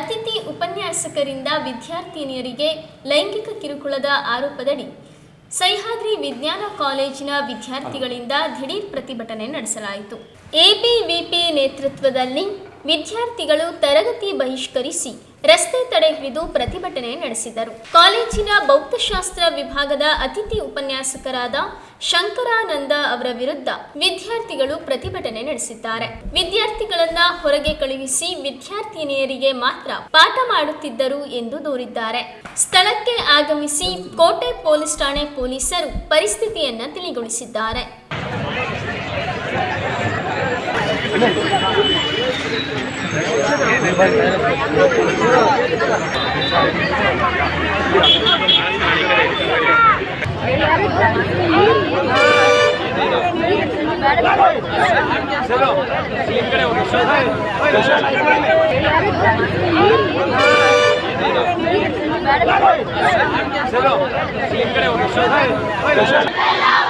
ಅತಿಥಿ ಉಪನ್ಯಾಸಕರಿಂದ ವಿದ್ಯಾರ್ಥಿನಿಯರಿಗೆ ಲೈಂಗಿಕ ಕಿರುಕುಳದ ಆರೋಪದಡಿ ಸಹ್ಯಾದ್ರಿ ವಿಜ್ಞಾನ ಕಾಲೇಜಿನ ವಿದ್ಯಾರ್ಥಿಗಳಿಂದ ದಿಢೀರ್ ಪ್ರತಿಭಟನೆ ನಡೆಸಲಾಯಿತು. ಎಬಿವಿಪಿ ನೇತೃತ್ವದಲ್ಲಿ ವಿದ್ಯಾರ್ಥಿಗಳು ತರಗತಿ ಬಹಿಷ್ಕರಿಸಿ ರಸ್ತೆ ತಡೆ ಹಿಡಿದು ಪ್ರತಿಭಟನೆ ನಡೆಸಿದರು. ಕಾಲೇಜಿನ ಭೌತಶಾಸ್ತ್ರ ವಿಭಾಗದ ಅತಿಥಿ ಉಪನ್ಯಾಸಕರಾದ ಶಂಕರಾನಂದ ಅವರ ವಿರುದ್ಧ ವಿದ್ಯಾರ್ಥಿಗಳು ಪ್ರತಿಭಟನೆ ನಡೆಸಿದ್ದಾರೆ. ವಿದ್ಯಾರ್ಥಿಗಳನ್ನ ಹೊರಗೆ ಕಳುಹಿಸಿ ವಿದ್ಯಾರ್ಥಿನಿಯರಿಗೆ ಮಾತ್ರ ಪಾಠ ಮಾಡುತ್ತಿದ್ದರು ಎಂದು ದೂರಿದ್ದಾರೆ. ಸ್ಥಳಕ್ಕೆ ಆಗಮಿಸಿ ಕೋಟೆ ಪೊಲೀಸ್ ಠಾಣೆ ಪೊಲೀಸರು ಪರಿಸ್ಥಿತಿಯನ್ನ ತಿಳಿಗೊಳಿಸಿದ್ದಾರೆ. Se lo, si creo, no soy de él. Se lo, si creo, no soy.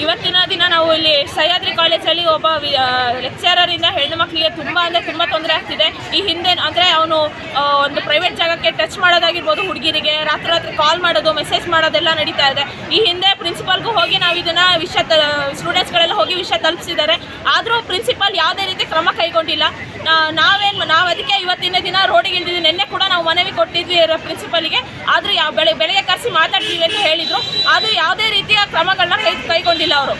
ಇವತ್ತಿನ ದಿನ ನಾವು ಇಲ್ಲಿ ಸಹ್ಯಾದ್ರಿ ಕಾಲೇಜಲ್ಲಿ ಒಬ್ಬ ಲೆಕ್ಚರರ್ ಇಂದ ಹೆಣ್ಣು ಮಕ್ಕಳಿಗೆ ತುಂಬಾ ಅಂದ್ರೆ ತುಂಬಾ ತೊಂದರೆ ಆಗ್ತಿದೆ. ಈ ಹಿಂದೆ ಅಂದ್ರೆ ಅವನು ಒಂದು ಪ್ರೈವೇಟ್ ಜಾಗಕ್ಕೆ ಟಚ್ ಮಾಡೋದಾಗಿರ್ಬೋದು ಹುಡುಗಿರಿಗೆ, ರಾತ್ರಿ ರಾತ್ರಿ ಕಾಲ್ ಮಾಡೋದು ಮೆಸೇಜ್ ಮಾಡೋದೆಲ್ಲ ನಡೀತಾ ಇದೆ. ಈ ಹಿಂದೆ ಪ್ರಿನ್ಸಿಪಾಲ್ಗೂ ಹೋಗಿ ನಾವು ಇದನ್ನ ವಿಷಯ ಸ್ಟೂಡೆಂಟ್ಸ್ಗಳೆಲ್ಲ ಹೋಗಿ ವಿಷಯ ತಲುಪಿಸಿದ್ದಾರೆ. ಆದರೂ ಪ್ರಿನ್ಸಿಪಾಲ್ ಯಾವುದೇ ರೀತಿ ಕ್ರಮ ಕೈಗೊಂಡಿಲ್ಲ. ನಾವೇನು, ನಾವು ಅದಕ್ಕೆ ಇವತ್ತಿನ ದಿನ ರೋಡಿಗೆ ಇಳಿದಿದ್ವಿ. ನಿನ್ನೆ ಕೂಡ ನಾವು ಮನವಿ ಕೊಟ್ಟಿದ್ವಿ ಪ್ರಿನ್ಸಿಪಾಲಿಗೆ ಆದರೂ ಯಾವ ಬೆಳೆ, ಬೆಳಗ್ಗೆ ಕರೆಸಿ ಮಾತಾಡ್ತೀವಿ ಅಂತ ಹೇಳಿದ್ರು. ಆದರೂ ಯಾವುದೇ ರೀತಿಯ ಕ್ರಮಗಳನ್ನ ಕೈ, ಕೈಗೊಂಡಿಲ್ಲ ಅವರು.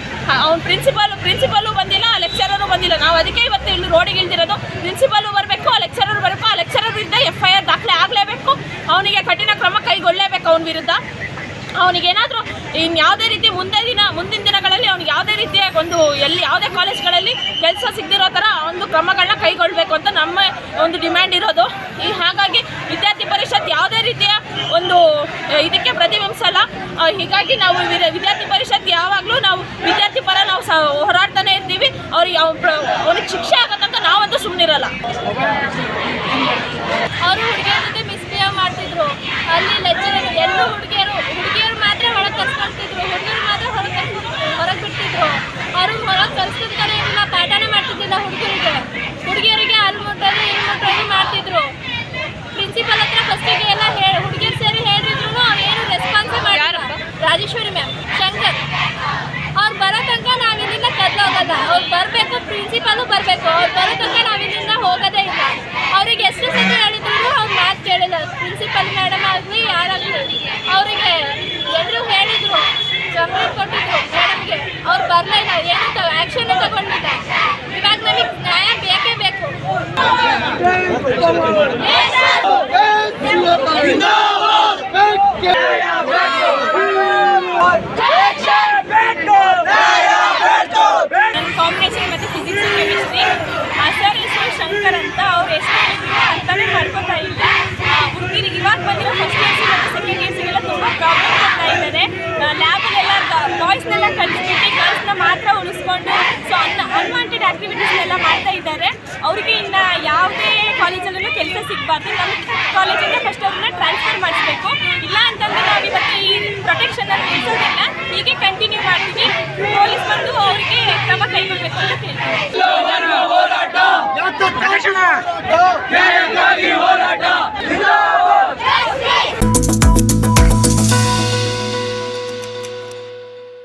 ಅವ್ನು ಪ್ರಿನ್ಸಿಪಾಲ್ ಪ್ರಿನ್ಸಿಪಾಲು ಬಂದಿಲ್ಲ ಲೆಕ್ಚರರು ಬಂದಿಲ್ಲ. ನಾವು ಅದಕ್ಕೆ ಇವತ್ತು ಇಲ್ಲಿ ರೋಡಿಗೆ ಇಳಿದಿರೋದು. ಪ್ರಿನ್ಸಿಪಾಲು ಬರಬೇಕು, ಆ ಲೆಕ್ಚರರ್ ಬರಬೇಕು. ಆ ಲೆಕ್ಚರರ್ ವಿರುದ್ಧ ಎಫ್ ಐ ಆರ್ ದಾಖಲೆ ಆಗಲೇಬೇಕು. ಅವನಿಗೆ ಕಠಿಣ ಕ್ರಮ ಕೈಗೊಳ್ಳಲೇಬೇಕು ಅವನ ವಿರುದ್ಧ. ಅವನಿಗೇನಾದರೂ ಇನ್ಯಾವುದೇ ರೀತಿ ಮುಂದೆ ದಿನ, ಮುಂದಿನ ದಿನಗಳಲ್ಲಿ ಅವ್ನಿಗೆ ಯಾವುದೇ ರೀತಿಯ ಒಂದು ಎಲ್ಲಿ, ಯಾವುದೇ ಕಾಲೇಜ್ಗಳಲ್ಲಿ ಕೆಲಸ ಸಿಗದಿರೋ ಥರ ಒಂದು ಕ್ರಮಗಳನ್ನ ಕೈಗೊಳ್ಳಬೇಕು ಅಂತ ನಮ್ಮ ಒಂದು ಡಿಮ್ಯಾಂಡ್ ಇರೋದು. ಈ ಹಾಗಾಗಿ ವಿದ್ಯಾರ್ಥಿ ಪರಿಷತ್ ಯಾವುದೇ ರೀತಿಯ ಒಂದು, ಇದಕ್ಕೆ ಪ್ರತಿಬಿಂಬಿಸಲ್ಲ ಅಹ್, ಹೀಗಾಗಿ ನಾವು ವಿದ್ಯಾರ್ಥಿ ಪರಿಷತ್ ಯಾವಾಗಲೂ ನಾವು ವಿದ್ಯಾರ್ಥಿ ಪರ ನಾವು ಹೋರಾಡ್ತಾನೆ ಇರ್ತೀವಿ. ಅವ್ರಿಗೆ ಅವ್ರಿಗೆ ಶಿಕ್ಷೆ ಆಗತ್ತಂತ ನಾವಂತೂ ಸುಮ್ಮನಿರಲ್ಲ ಅವರು ಹುಡುಗಿಯರ ಜೊತೆ ಮಿಸ್ಬಿಹೇವ್ ಮಾಡ್ತಿದ್ರು ಅಲ್ಲಿ ಲೆಕ್ಚರರ್ ಎಲ್ಲ ಹುಡುಗಿಯರು ಹುಡುಗಿಯರು ಮಾತ್ರ ಹೊರಗೆ ಕರ್ಸ್ಕೊಳ್ತಿದ್ರು ಹುಡುಗರು ಮಾತ್ರ ಹೊರಗೆ ಹೊರಗೆ ಬಿಡ್ತಿದ್ರು ಅವರು ಹೊರಗೆ ಕರ್ಸ್ಕೊಂತಾನೆ ಇರಲಿಲ್ಲ ಪಾಠನೇ ಮಾಡ್ತಿದ್ದಿಲ್ಲ ಹುಡುಗರಿಗೆ ಹುಡುಗಿಯರಿಗೆ ಅಲ್ಲಿ ಮುಟ್ಟೋದು ಇಲ್ಲಿ ಮುಟ್ಟೋದು ಮಾಡ್ತಿದ್ರು ಪ್ರಿನ್ಸಿಪಲ್ ಹತ್ರ ಫಸ್ಟಿಗೆ ಎಲ್ಲ ಹೇಳಿ ಹುಡುಗಿಯರು ಸೇರಿ ಹೇಳಿದ್ರು ಅವ್ರು ಏನು ರೆಸ್ಪಾನ್ಸೇ ಮಾಡಿಲ್ಲ ರಾಜೇಶ್ವರಿ ಮ್ಯಾಮ್ ಶಂಕರ್ ಅವ್ರು ಬರೋ ತನಕ ನಾವು ಇಲ್ಲಿಂದ ಕದ್ಲೋಗಲ್ಲ ಅವ್ರು ಬರಬೇಕು ಪ್ರಿನ್ಸಿಪಾಲು ಬರಬೇಕು. ಅವ್ರು ಬರೋ ತನಕ ನಾವು ಇಲ್ಲಿಂದ ಹೋಗೋದೇ ಇಲ್ಲ. ಅವ್ರಿಗೆ ಎಷ್ಟು ಸತಿ ಹೇಳಿದ್ರು ಅವ್ರು ಮಾತು ಕೇಳಿಲ್ಲ. ಪ್ರಿನ್ಸಿಪಲ್ ಮೇಡಮ್ ಆಗಲಿ, ಯಾರಾಗಲಿ ಅವರಿಗೆ ಎಲ್ಲರೂ ಹೇಳಿದ್ರು. ಕಂಪ್ಲೇಂಟ್ ಕೊಟ್ಟಿದ್ರು ಮೇಡಮ್ಗೆ ಅವ್ರು ಬರಲಿಲ್ಲ ಏನು ಆ್ಯಕ್ಷನ್ ತಗೊಂಡಿಲ್ಲ. ಇವಾಗ ನಮಗೆ ನ್ಯಾಯ ಬೇಕೇ ಬೇಕು. ಇದ್ದಾರೆ. ಅವರಿಗೆ ಇನ್ನು ಯಾವುದೇ ಕಾಲೇಜಲ್ಲೂ ಕೆಲಸ ಸಿಗಬಾರ್ದು. ನಮ್ಮ ಕಾಲೇಜಿಂದ ಫಸ್ಟ್ ಅವ್ರನ್ನ ಟ್ರಾನ್ಸ್ಫರ್ ಮಾಡಿಸ್ಬೇಕು. ಇಲ್ಲ ಅಂತಂದ್ರೆ ನಾವು ಇವತ್ತು ಈ ಪ್ರೊಟೆಕ್ಷನಲ್ಲಿ ನಿಲ್ಲಿಸೋದಿಲ್ಲ ಹೀಗೆ ಕಂಟಿನ್ಯೂ ಮಾಡ್ತೀವಿ. ಪೊಲೀಸ್ ಬಂದು ಅವರಿಗೆ ಕ್ರಮ ಕೈಗೊಳ್ಳಬೇಕು ಅಂತ ಕೇಳ್ತೀವಿ.